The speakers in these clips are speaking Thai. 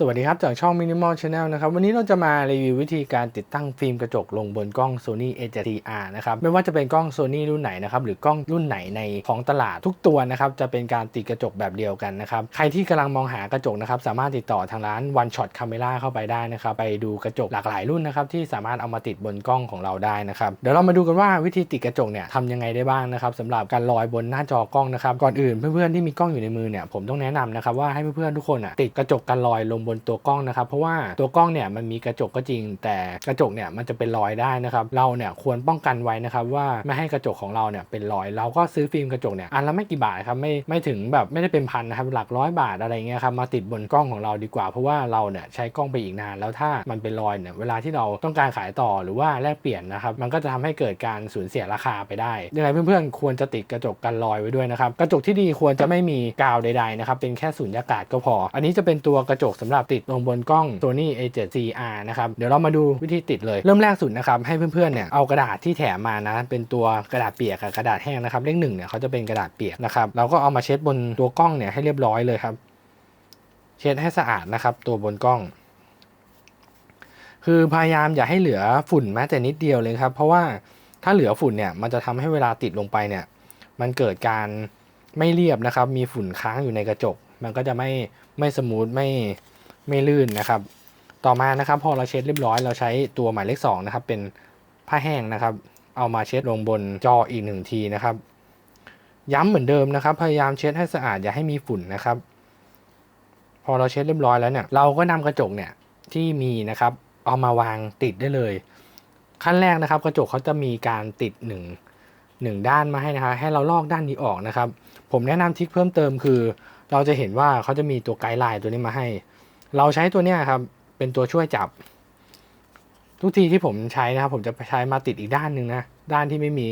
สวัสดีครับ จากช่อง Minimal Channel นะครับ วันนี้เราจะมารีวิววิธีการติดตั้งฟิล์มกระจกลงบนกล้อง Sony A7R นะครับ ไม่ว่าจะเป็นกล้อง Sony รุ่นไหนนะครับ หรือกล้องรุ่นไหนในของตลาดทุกตัวนะครับ จะเป็นการติดกระจกแบบเดียวกันนะครับ ใครที่กำลังมองหากระจกนะครับ สามารถติดต่อทางร้าน One Shot Camera เข้าไปได้นะครับ ไปดูกระจกหลากหลายรุ่นนะครับที่สามารถเอามาติดบนกล้องของเราได้นะครับ เดี๋ยวเรามาดูกันว่าวิธีติดกระจกเนี่ยทำยังไงได้บ้างนะครับสำหรับการลอยบนหน้าจอกล้องนะครับ ก่อนอื่นเพื่อนๆที่มีกล้องอยู่ในมือเนี่ยผมต้องแนะนำนะครับว่าให้เพื่อนๆทุกคนอะติดกระจกกันลอยลงบนตัวกล้องนะครับ เพราะว่าตัวกล้องเนี่ยมันมีกระจกก็จริง แต่กระจกเนี่ยมันจะเป็นรอยได้นะครับ เราเนี่ยควรป้องกันไว้นะครับว่าไม่ให้กระจกของเราเนี่ยเป็นรอย เราก็ซื้อฟิล์มกระจกเนี่ยอันละไม่กี่บาทครับไม่ไม่ถึงแบบไม่ได้เป็นพันนะครับหลักร้อยบาทอะไรเงี้ยครับมาติดบนกล้องของเราดีกว่า เพราะว่าเราเนี่ยใช้กล้องไปอีกนาน แล้วถ้ามันเป็นรอยเนี่ยเวลาที่เราต้องการขายต่อหรือว่าแลกเปลี่ยนนะครับมันก็จะทำให้เกิดการสูญเสียราคาไปได้ยังไงเพื่อนๆควรจะติดกระจกกันรอยไว้ด้วยนะครับกระจกที่ดีควรจะไม่มีกาวใดๆนะครับเป็นแค่สูญญากาศก็พอ อันนี้จะเป็นตัวกระจกสำหรับติดลงบนกล้อง Sony A7CR นะครับ เดี๋ยวเรามาดูวิธีติดเลย เริ่มแรกสุดนะครับ ให้เพื่อนๆ เนี่ยเอากระดาษที่แถมมานะ เป็นตัวกระดาษเปียกกับกระดาษแห้งนะครับ เลขหนึ่งเนี่ยเขาจะเป็นกระดาษเปียกนะครับ เราก็เอามาเช็ดบนตัวกล้องเนี่ยให้เรียบร้อยเลยครับ เช็ดให้สะอาดนะครับ ตัวบนกล้องคือพยายามอย่าให้เหลือฝุ่นแม้แต่นิดเดียวเลยครับ เพราะว่าถ้าเหลือฝุ่นเนี่ยมันจะทำให้เวลาติดลงไปเนี่ย มันเกิดการไม่เรียบนะครับ มีฝุ่นค้างอยู่ในกระจก มันก็จะไม่ไม่สมูทไม่ ไม่ลื่นนะครับ ต่อมานะครับพอเราเช็ดเรียบร้อยเราใช้ตัวหมายเลขสองนะครับเป็นผ้าแห้งนะครับ เอามาเช็ดลงบนจออีกหนึ่งทีนะครับ ย้ำเหมือนเดิมนะครับ พยายามเช็ดให้สะอาดอย่าให้มีฝุ่นนะครับ พอเราเช็ดเรียบร้อยแล้วเนี่ยเราก็นำกระจกเนี่ยที่มีนะครับ เอามาวางติดได้เลย ขั้นแรกนะครับ กระจกเขาจะมีการติดหนึ่งหนึ่งด้านมาให้นะคะให้เราลอกด้านนี้ออกนะครับ ผมแนะนำทริคเพิ่มเติมคือ เราจะเห็นว่าเขาจะมีตัวไกด์ไลน์ตัวนี้มาให้ เราใช้ตัวเนี้ยครับ เป็นตัวช่วยจับ ทุกทีที่ผมใช้นะครับ ผมจะใช้มาติดอีกด้านหนึ่งนะ ด้านที่ไม่มี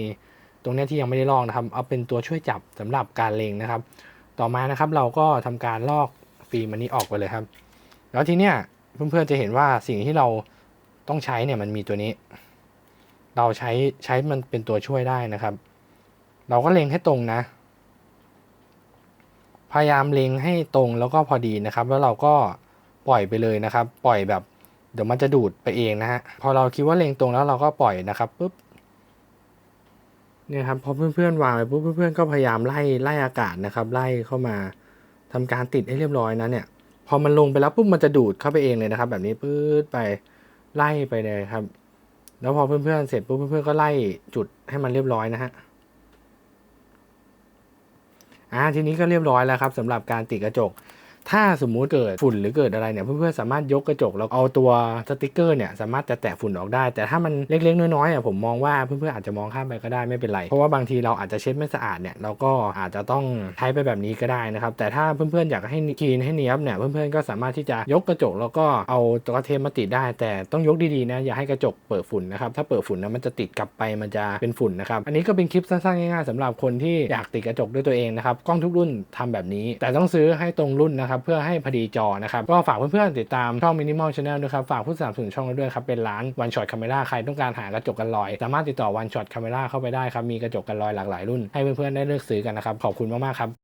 ตรงนี้ที่ยังไม่ได้ลอกนะครับ เอาเป็นตัวช่วยจับสำหรับการเลงนะครับ ต่อมานะครับเราก็ทำการลอกฟิล์มอันนี้ออกไปเลยครับ แล้วทีเนี้ยเพื่อนๆจะเห็นว่าสิ่งที่เราต้องใช้เนี่ยมันมีตัวนี้ เราใช้ใช้มันเป็นตัวช่วยได้นะครับ เราก็เล็งให้ตรงนะ พยายามเล็งให้ตรงแล้วก็พอดีนะครับ แล้วเราก็ ปล่อยไปเลยนะครับ ปล่อยแบบเดี๋ยวมันจะดูดไปเองนะฮะพอเราคิดว่าเล็งตรงแล้วเราก็ปล่อยนะครับปุ๊บเนี่ยครับพอเพื่อนๆวางไปปุ๊บเพื่อนๆก็พยายามไล่ไล่อากาศนะครับ ไล่เข้ามาทำการติดให้เรียบร้อยนะเนี่ย พอมันลงไปแล้วปุ๊บมันจะดูดเข้าไปเองเลยนะครับ แบบนี้ปื๊ดไปไล่ไปเลยครับ แล้วพอเพื่อนๆเสร็จปุ๊บเพื่อนๆก็ไล่จุดให้มันเรียบร้อยนะฮะอ่าทีนี้ก็เรียบร้อยแล้วครับสำหรับการติดกระจก ถ้าสมมุติเกิดฝุ่นหรือเกิดอะไรเนี่ยเพื่อนๆสามารถยกกระจกแล้วเอาตัวสติกเกอร์เนี่ยสามารถจะแตะฝุ่นออกได้ แต่ถ้ามันเล็กๆน้อยๆอะผมมองว่าเพื่อนๆอาจจะมองข้ามไปก็ได้ไม่เป็นไร เพราะว่าบางทีเราอาจจะเช็ดไม่สะอาดเนี่ยเราก็อาจจะต้องใช้ไปแบบนี้ก็ได้นะครับแต่ถ้าเพื่อนๆอยากให้คลีนให้เนียบเนี่ยเพื่อนๆก็สามารถที่จะยกกระจกแล้วก็เอาตัวเทปมาติดได้ แต่ต้องยกดีๆนะอย่าให้กระจกเปิดฝุ่นนะครับถ้าเปิดฝุ่นนะมันจะติดกลับไปมันจะเป็นฝุ่นนะครับอันนี้ก็เป็นคลิปสั้นๆง่ายๆสำหรับคนที่อยากติดกระจกด้วยตัวเองนะครับกล้องทุกรุ่นทำแบบนี้ แต่ต้องซื้อให้ตรงรุ่นนะครับเพื่อให้พอดีจอนะครับก็ฝากเพื่อนๆติดตามช่อง Minimal Channel ด้วยครับฝากผู้สนับสนุนช่องเราด้วยครับเป็นร้านวันช็อตคาเมล่าใครต้องการหากระจกกันลอย สามารถติดต่อวันช็อตคาเมล่าเข้าไปได้ครับมีกระจกกันลอยหลากหลายรุ่นให้เพื่อนๆได้เลือกซื้อกันนะครับขอบคุณมากๆครับ